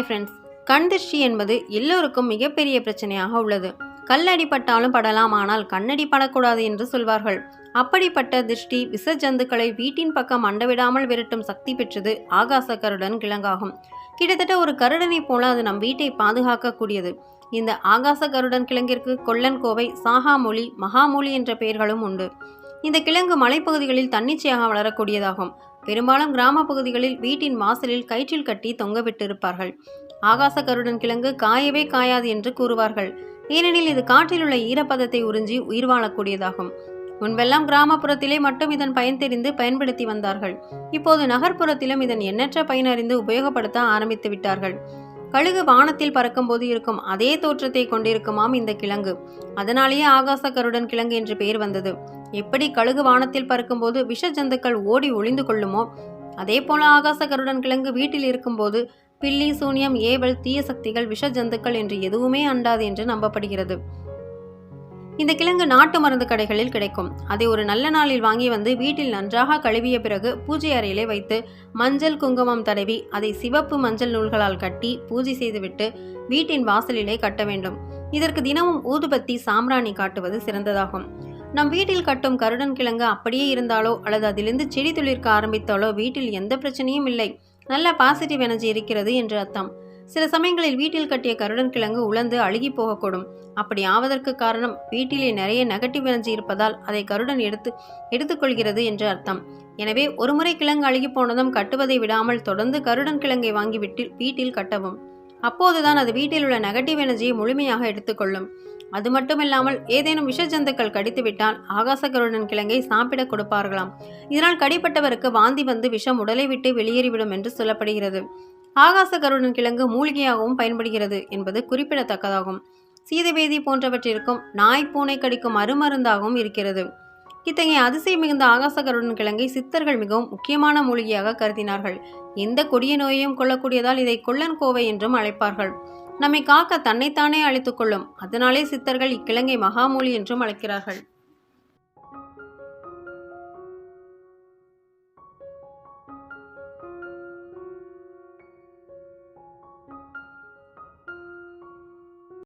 Hi friends கண் திருஷ்டி என்பது எல்லோருக்கும் மிகப்பெரிய பிரச்சனையாக உள்ளது. கல்லடி படலாம் ஆனால் கண்ணடி படக்கூடாது என்று சொல்வார்கள். அப்படிப்பட்ட திருஷ்டி விச ஜந்துக்களை வீட்டின் பக்கம் அண்டவிடாமல் விரட்டும் சக்தி பெற்றது ஆகாச கருடன் கிழங்காகும். கிட்டத்தட்ட ஒரு கருடனைப் போல அது நம் வீட்டை பாதுகாக்கக்கூடியது. இந்த ஆகாச கருடன் கிழங்கிற்கு கொல்லன் கோவை சாகாமொழி மகாமொழி என்ற பெயர்களும் உண்டு. இந்த கிழங்கு மலைப்பகுதிகளில் தன்னிச்சையாக வளரக்கூடியதாகும். பெரும்பாலும் கிராம பகுதிகளில் வீட்டின் வாசலில் கயிற்றில் கட்டி தொங்கவிட்டிருப்பார்கள். ஆகாச கருடன் கிழங்கு காயவே காயாது என்று கூறுவார்கள். ஏனெனில் இது காற்றில் உள்ள ஈரப்பதத்தை உறிஞ்சி உயிர் வாழக்கூடியதாகும். முன்பெல்லாம் கிராமப்புறத்திலே மட்டும் இதன் பயன் தெரிந்து பயன்படுத்தி வந்தார்கள். இப்போது நகர்ப்புறத்திலும் இதன் எண்ணற்ற பயனறிந்து உபயோகப்படுத்த ஆரம்பித்து விட்டார்கள். கழுகு வானத்தில் பறக்கும்போது இருக்கும் அதே தோற்றத்தை கொண்டிருக்குமாம் இந்த கிழங்கு. அதனாலேயே ஆகாச கருடன் கிழங்கு என்று பெயர் வந்தது. எப்படி கழுகு வானத்தில் பறக்கும்போது விஷ ஜந்துக்கள் ஓடி ஒளிந்து கொள்ளுமோ? அதே போல ஆகாச கருடன் கிழங்கு வீட்டில் இருக்கும்போது பில்லி சூனியம் ஏவல் தீய சக்திகள் விஷ ஜந்துக்கள் என்று எதுவுமே அண்டாது என்று நம்பப்படுகிறது. இந்த கிழங்கு நாட்டு மருந்து கடைகளில் கிடைக்கும். அதை ஒரு நல்ல நாளில் வாங்கி வந்து வீட்டில் நன்றாக கழுவிய பிறகு பூஜை அறையிலே வைத்து மஞ்சள் குங்குமம் தடவி அதை சிவப்பு மஞ்சள் நூல்களால் கட்டி பூஜை செய்துவிட்டு வீட்டின் வாசலிலே கட்ட வேண்டும். இதற்கு தினமும் ஊதுபத்தி சாம்ராணி காட்டுவது சிறந்ததாகும். நம் வீட்டில் கட்டும் கருடன் கிழங்கு அப்படியே இருந்தாலோ அல்லது அதிலிருந்து செடி துளிர்க்க ஆரம்பித்தாலோ வீட்டில் எந்த பிரச்சனையும் இல்லை. நல்ல பாசிட்டிவ் எனர்ஜி இருக்கிறது என்று அர்த்தம். சில சமயங்களில் வீட்டில் கட்டிய கருடன் கிழங்கு உலர்ந்து அழுகி போகக்கூடும். அப்படி ஆவதற்கு காரணம் வீட்டிலே நிறைய நெகட்டிவ் எனர்ஜி இருப்பதால் அதை கருடன் எடுத்து எடுத்துக்கொள்கிறது என்று அர்த்தம். எனவே ஒருமுறை கிழங்கு அழுகி போனதும் கட்டுவதை விடாமல் தொடர்ந்து கருடன் கிழங்கை வாங்கி விட்டு வீட்டில் கட்டவும். அப்போதுதான் அது வீட்டில் உள்ள நெகட்டிவ் எனர்ஜியை முழுமையாக எடுத்துக்கொள்ளும். அது மட்டுமில்லாமல் ஏதேனும் விஷ ஜந்துக்கள் கடித்துவிட்டால் ஆகாச கருடன் கிழங்கை சாப்பிட கொடுப்பார்களாம். இதனால் கடிப்பட்டவருக்கு வாந்தி வந்து விஷம் உடலை விட்டு வெளியேறிவிடும் என்று சொல்லப்படுகிறது. ஆகாச கருடன் கிழங்கு மூலிகையாகவும் பயன்படுகிறது என்பது குறிப்பிடத்தக்கதாகும். சீதவேதி போன்றவற்றிற்கும் நாய் பூனை கடிக்கும் அருமருந்தாகவும் இருக்கிறது. இத்தகைய அதிசயம் மிகுந்த ஆகாச கருடன் கிழங்கை சித்தர்கள் மிகவும் முக்கியமான மூலிகையாக கருதினார்கள். எந்த கொடிய நோயையும் கொள்ளக்கூடியதால் இதை கொள்ளன் கோவை என்றும் அழைப்பார்கள். நம்மை காக்க தன்னைத்தானே அழைத்துக்கொள்ளும் அதனாலே சித்தர்கள் இக்கிழங்கை மகாமூலி என்றும் அழைக்கிறார்கள்.